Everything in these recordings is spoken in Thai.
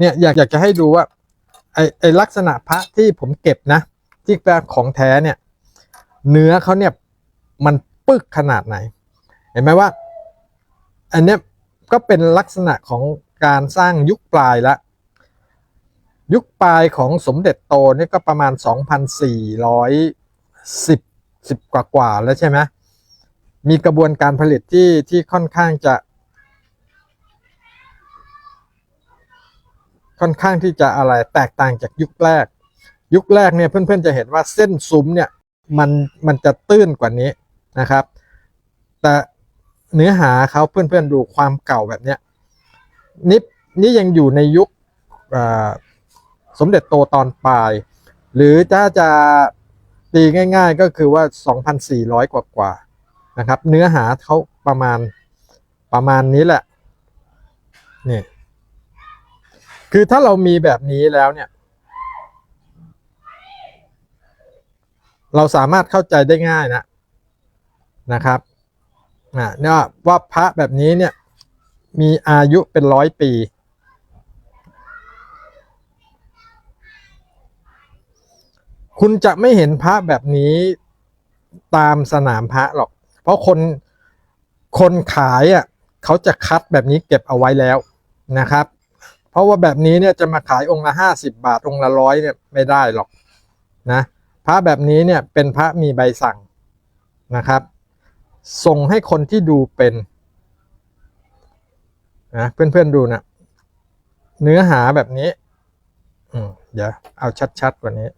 เนี่ยอยากอยากจะให้ดูว่าไอไอลักษณะพระที่ผมเก็บนะที่เป็นของแท้เนี่ย เนื้อเขาเนี่ยมันปึกขนาดไหน เห็นไหมว่า อันเนี้ยก็เป็นลักษณะของการสร้างยุคปลายละยุคปลายของสมเด็จโตนี่ก็ประมาณ 2,410 10 กว่ากว่าแล้วใช่ไหมมีกระบวนการผลิตที่ที่ค่อนข้างจะ ค่อนข้างที่จะอะไรแตกต่างจากยุคแรก ยุคแรกเนี่ยเพื่อนๆจะเห็นว่าเส้นซุ้มเนี่ยมันมันจะตื้นกว่านี้นะครับ แต่เนื้อหาเขาเพื่อนๆดูความเก่าแบบเนี้ยนี่นี่ยังอยู่ในยุคสมเด็จโตตอนปลาย หรือถ้าจะตีง่ายๆก็คือว่า 2,400 กว่ากว่านะครับ เนื้อหาเขาประมาณประมาณนี้แหละนี่ คือถ้าเรามีแบบนี้แล้วเนี่ย เราสามารถเข้าใจได้ง่ายนะนะครับอ่าเนี่ยว่าพระแบบนี้เนี่ย มีอายุเป็นร้อยปี คุณจะไม่เห็นพระแบบนี้ตามสนามพระหรอก เพราะคนคนขายอะเขาจะคัดแบบนี้เก็บเอาไว้แล้วนะครับ เพราะว่าแบบนี้เนี่ยจะมาขายองค์ละห้าสิบบาทองค์ละร้อยเนี่ยไม่ได้หรอกนะพระแบบนี้เนี่ยเป็นพระมีใบสั่งนะครับ ส่งให้คนที่ดูเป็นนะเพื่อนๆดูนะเนื้อหาแบบนี้อืมเดี๋ยวเอาชัดๆกว่านี้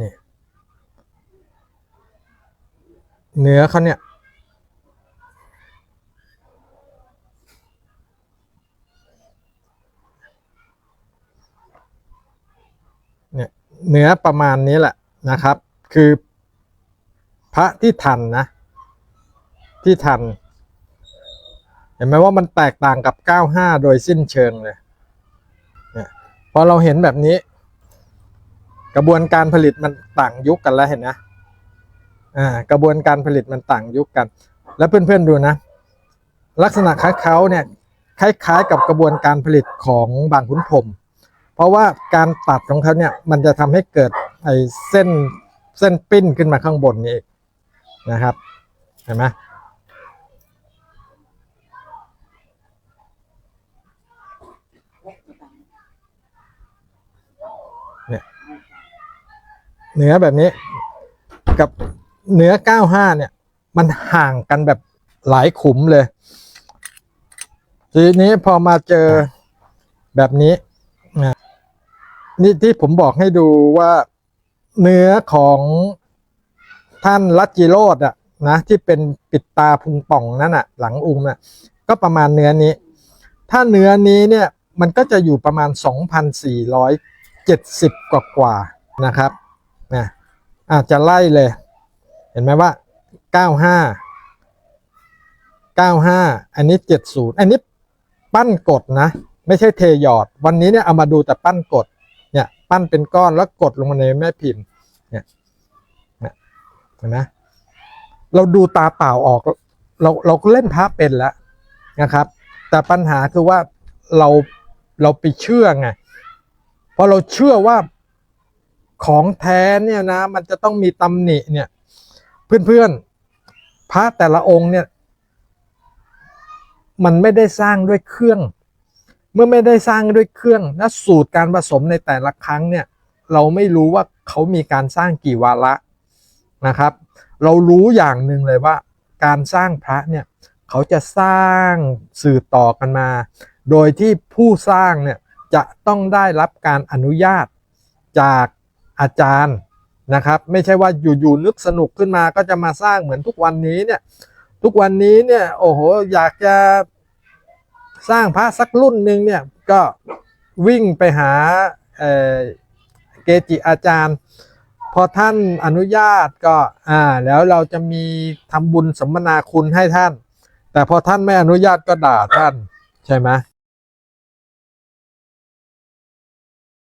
นี่เนื้อเขาเนี่ย เนื้อประมาณนี้แหละนะครับ คือพระที่ทันนะ ที่ทัน เห็นไหมว่ามันแตกต่างกับ 95 โดยสิ้นเชิงเลยเนี่ยพอเราเห็นแบบนี้ กระบวนการผลิตมันต่างยุคกันแล้วเห็นนะอ่ากระบวนการผลิตมันต่างยุคกัน แล้วเพื่อนๆดูนะ ลักษณะคล้ายเขาเนี่ยคล้ายๆ กับกระบวนการผลิตของบางขุนพรม เพราะว่าการตัดของเขาเนี่ยมันจะทำให้เกิดไอ้เส้นเส้นปิ้นขึ้นมาข้างบนนี่เองนะครับเห็นไหมเนี่ยเนื้อแบบนี้กับเนื้อ 95 เนี่ย มันห่างกันแบบหลายขุมเลย ทีนี้พอมาเจอแบบนี้ นี่ที่ผมบอกให้ดูว่าเนื้อของท่านรัชจิโรดอะนะที่เป็นปิดตาพุงป่องนั่นอะหลังอุ้มอะก็ประมาณเนื้อนี้ ถ้าเนื้อนี้เนี่ยมันก็จะอยู่ประมาณ 2,470 กว่ากว่านะครับนะอาจจะไล่เลย เห็นไหมว่า 95 95 อันนี้ 70 อันนี้ปั้นกดนะ ไม่ใช่เทหยอด วันนี้เนี่ยเอามาดูแต่ปั้นกดเนี่ยปั้นเป็นก้อนแล้วกดลงมาในแม่พิมพ์เนี่ยเห็นไหมเราดูตาเปล่าออก เราเราก็เล่นพระเป็นแล้วนะครับ แต่ปัญหาคือว่าเราเราไปเชื่อไงพอเราเชื่อว่าของแท้เนี่ยนะ มันจะต้องมีตำหนิเนี่ย เพื่อนๆพระแต่ละองค์เนี่ย มันไม่ได้สร้างด้วยเครื่อง เมื่อไม่ได้สร้างด้วยเครื่องและสูตรการผสมในแต่ละครั้งเนี่ยเราไม่รู้ว่าเขามีการสร้างกี่วาระนะครับ เรารู้อย่างหนึ่งเลยว่า การสร้างพระเนี่ยเขาจะสร้างสืบต่อกันมา โดยที่ผู้สร้างเนี่ยจะต้องได้รับการอนุญาตจากอาจารย์นะครับ ไม่ใช่ว่าอยู่ๆนึกสนุกขึ้นมาก็จะมาสร้างเหมือนทุกวันนี้เนี่ยทุกวันนี้เนี่ยโอ้โหอยากจะ สร้างพระสักรุ่นหนึ่งเนี่ยก็วิ่งไปหาเเกจิอาจารย์ พอท่านอนุญาตก็อ่าแล้วเราจะมีทำบุญสัมมนาคุณให้ท่าน แต่พอท่านไม่อนุญาตก็ด่าท่านใช่ไหม